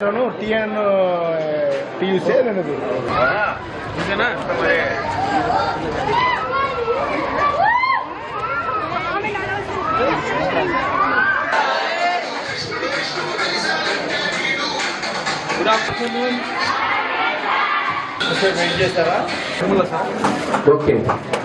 TN P U C ಏನದು good afternoon sir wait చేస్తారా okay good good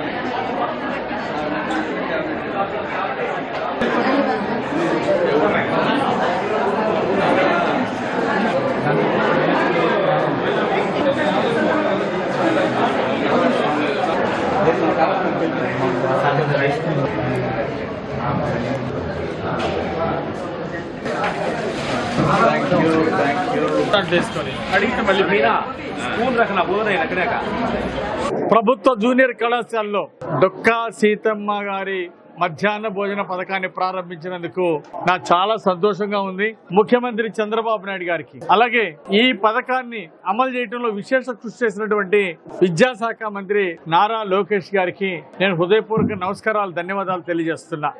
ప్రభుత్వ junior కళాశాలలో డొక్కా సీతమ్మ గారి మధ్యాహ్న భోజన పథకాన్ని ప్రారంభించినందుకు నాకు చాలా సంతోషంగా ఉంది. ముఖ్యమంత్రి చంద్రబాబు నాయుడు గారికి. అలాగే ఈ పథకాన్ని అమలు చేయడంలో విశేష కృషి చేసినటువంటి విద్యాశాఖ మంత్రి నారా లోకేష్ గారికి నేను హృదయపూర్వక నమస్కారాలు ధన్యవాదాలు తెలియజేస్తున్నా.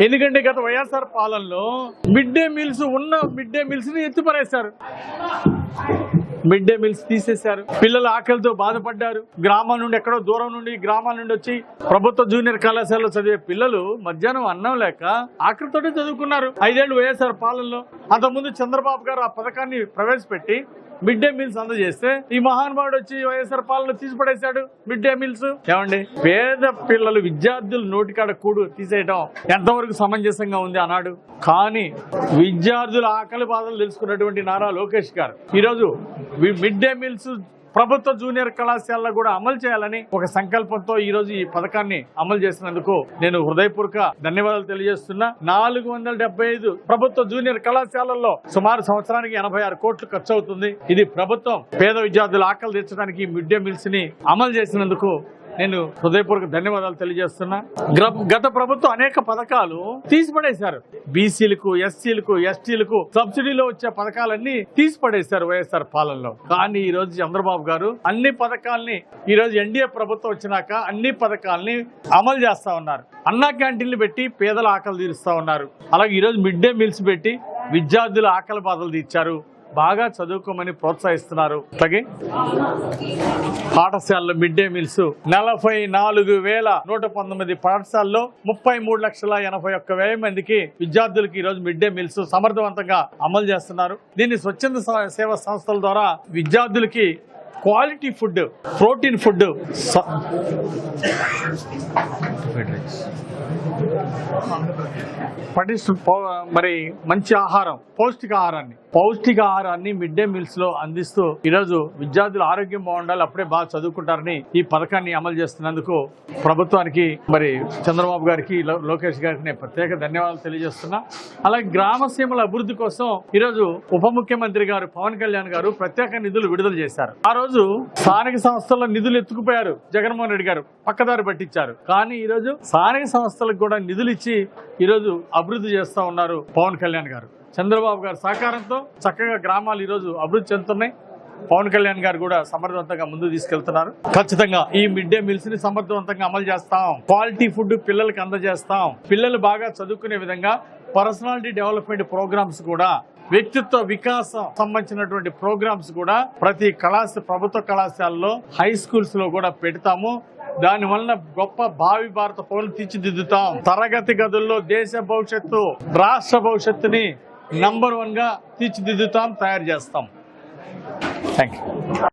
ఎందుకంటే గత వైఎస్ఆర్ పాలనలో మిడ్ డే మీల్స్ ఉన్న మిడ్ డే మీల్స్ని ఎత్తిపరేశారు. మిడ్ డే మీల్స్ తీసేశారు. పిల్లలు ఆకలితో బాధపడ్డారు. గ్రామం నుండి ఎక్కడో దూరం నుండి గ్రామాల నుండి వచ్చి ప్రభుత్వ జూనియర్ కళాశాలలో చదివే పిల్లలు మధ్యాహ్నం అన్నం లేక ఆకలితోటే చదువుకున్నారు. ఐదేళ్ళు వైఎస్ఆర్ పాలనలో అంతకుముందు చంద్రబాబు గారు ఆ పథకాన్ని ప్రవేశపెట్టి మిడ్ డే మీల్స్ అందజేస్తే ఈ మహానుభావుడు వచ్చి వైఎస్ఆర్ పాలన తీసిపడేశాడు మిడ్ డే మీల్స్. ఏమండి? పేద పిల్లలు విద్యార్థులు నోటికాడ కూడు తీసేయడం ఎంతవరకు సమంజసంగా ఉంది అన్నాడు. కానీ విద్యార్థుల ఆకలి బాధలు తెలుసుకున్నటువంటి నారా లోకేష్ గారు. ఈరోజు వి- మిడ్ డే మీల్స్ ప్రభుత్వ జూనియర్ కళాశాలలో కూడా అమలు చేయాలని ఒక సంకల్పంతో ఈ రోజు ఈ పథకాన్ని అమలు చేసినందుకు నేను హృదయపూర్వక ధన్యవాదాలు తెలియజేస్తున్నా. నాలుగు వందల ఐదు ప్రభుత్వ జూనియర్ కళాశాలల్లో సుమారు సంవత్సరానికి ఎనభై ఆరు కోట్లు ఖర్చు అవుతుంది. ఇది ప్రభుత్వం పేద విద్యార్థుల ఆకలి తీర్చడానికి మిడ్ డే మీల్స్ని అమలు చేసినందుకు నేను హృదయపూర్వక ధన్యవాదాలు తెలియజేస్తున్నా. గత ప్రభుత్వం అనేక పథకాలు తీసిపడేశారు. బీసీలకు ఎస్సీలకు ఎస్టీలకు సబ్సిడీలో వచ్చే పథకాలన్నీ తీసిపడేశారు వైఎస్ఆర్ పాలనలో. కానీ ఈ రోజు చంద్రబాబు గారు అన్ని పథకాల్ని ఈ రోజు ఎన్డీఏ ప్రభుత్వం వచ్చినాక అన్ని పథకాల్ని అమలు చేస్తా ఉన్నారు. అన్నా క్యాంటీన్లు పెట్టి పేదల ఆకలి తీరుస్తా ఉన్నారు. అలాగే ఈ రోజు మిడ్ డే మీల్స్ పెట్టి విద్యార్థుల ఆకలి బాధలు తీర్చారు. బాగా చదువుకోమని ప్రోత్సహిస్తున్నారు. అలాగే పాఠశాలలో మిడ్ డే మీల్స్ నలభై నాలుగు వేల నూట పంతొమ్మిది పాఠశాలలో ముప్పై మూడు లక్షల ఎనభై ఒక్క వేల మందికి విద్యార్థులకి ఈ రోజు మిడ్ డే మీల్స్ సమర్థవంతంగా అమలు చేస్తున్నారు. దీన్ని స్వచ్ఛంద సేవా సంస్థల ద్వారా విద్యార్థులకి క్వాలిటీ ఫుడ్ ప్రోటీన్ ఫుడ్ పటిష్ట మరి మంచి ఆహారం పౌష్టిక ఆహారాన్ని పౌష్టిక ఆహారాన్ని మిడ్ డే మీల్స్లో అందిస్తూ ఈరోజు విద్యార్థులు ఆరోగ్యం బాగుండాలి అప్పుడే బాగా చదువుకుంటారని ఈ పథకాన్ని అమలు చేస్తున్నందుకు ప్రభుత్వానికి మరి చంద్రబాబు గారికి లో- లోకేష్ గారికి నేను ప్రత్యేక ధన్యవాదాలు తెలియజేస్తున్నా. అలాగే గ్రామసీమల అభివృద్ధి కోసం ఈరోజు ఉప ముఖ్యమంత్రి గారు పవన్ కళ్యాణ్ గారు ప్రత్యేక నిధులు విడుదల చేశారు. ఆ రోజు స్థానిక సంస్థల నిధులు ఎత్తుకుపోయారు జగన్మోహన్ రెడ్డి గారు పక్కదారి పట్టించారు. కానీ ఈరోజు స్థానిక సంస్థలకు కూడా నిధులు ఇచ్చి ఈరోజు అభివృద్ధి చేస్తా ఉన్నారు పవన్ కళ్యాణ్ గారు. చంద్రబాబు గారి సహకారంతో చక్కగా గ్రామాలు ఈ రోజు అభివృద్ధి చెందుతున్నాయి. పవన్ కళ్యాణ్ గారు కూడా సమర్థవంతంగా ముందు తీసుకెళ్తున్నారు. ఖచ్చితంగా ఈ మిడ్ డే మీల్స్ని సమర్థవంతంగా అమలు చేస్తాం. క్వాలిటీ ఫుడ్ పిల్లలకి అందజేస్తాం. పిల్లలు బాగా చదువుకునే విధంగా పర్సనాలిటీ డెవలప్మెంట్ ప్రోగ్రామ్స్ కూడా వ్యక్తిత్వ వికాసం సంబంధించినటువంటి ప్రోగ్రామ్స్ కూడా ప్రతి కళాశ ప్రభుత్వ కళాశాలలో హై స్కూల్స్లో కూడా పెడతాము. దాని వలన గొప్ప భావి భారత పౌరులు తీర్చిదిద్దుతాం. తరగతి గదుల్లో దేశ భవిష్యత్తు రాష్ట్ర భవిష్యత్తుని నంబర్ వన్గా తీర్చిదిద్దుతాం తయారు చేస్తాం. Thank you